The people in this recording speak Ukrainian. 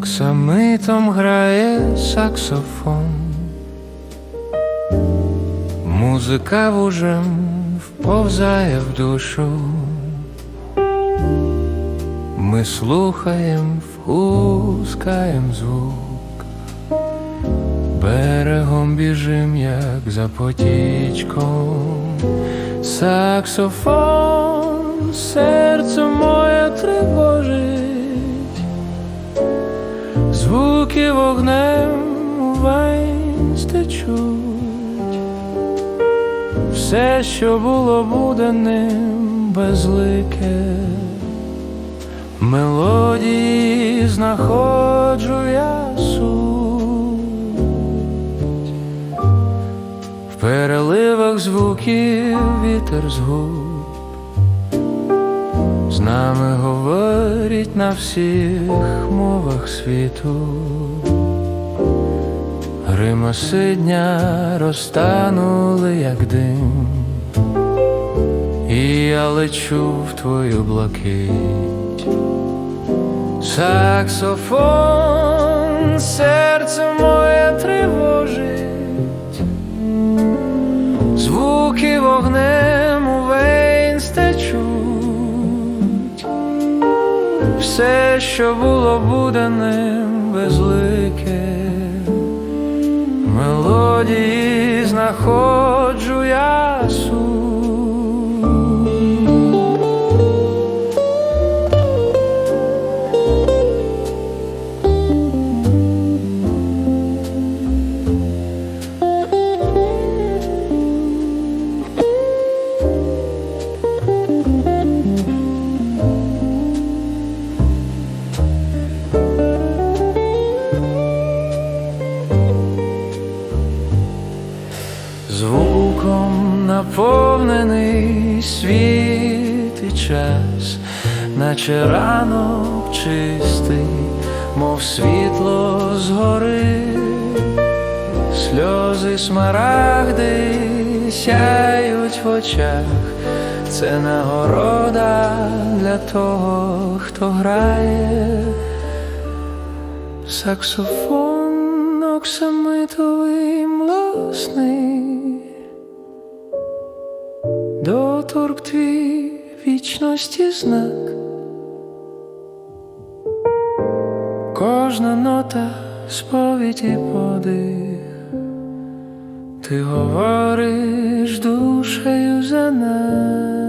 Оксамитом грає саксофон, музика вужем вповзає в душу. Ми слухаєм, впускаєм звук, берегом біжим, як за потічком, саксофон, серце моє тривожить, звуки вогнем увень стечуть, все, що було буденним, безлике. Мелодії знаходжу я суть. В переливах звуків вітер з губ з нами говорить на всіх мовах світу. Гримаси дня розтанули, як дим, і я лечу в твою блакить. Саксофон, серце моє тривожить, все, що було буде ним безлике, мелодії знаходжу я наповнений світ і час, наче ранок чистий, мов світло згори, сльози смарагди сяють в очах, це нагорода для того, хто грає. Саксофон оксамитовий млосний, доторк твій вічності знак, кожна нота сповіді подих, ти говориш душею за нас.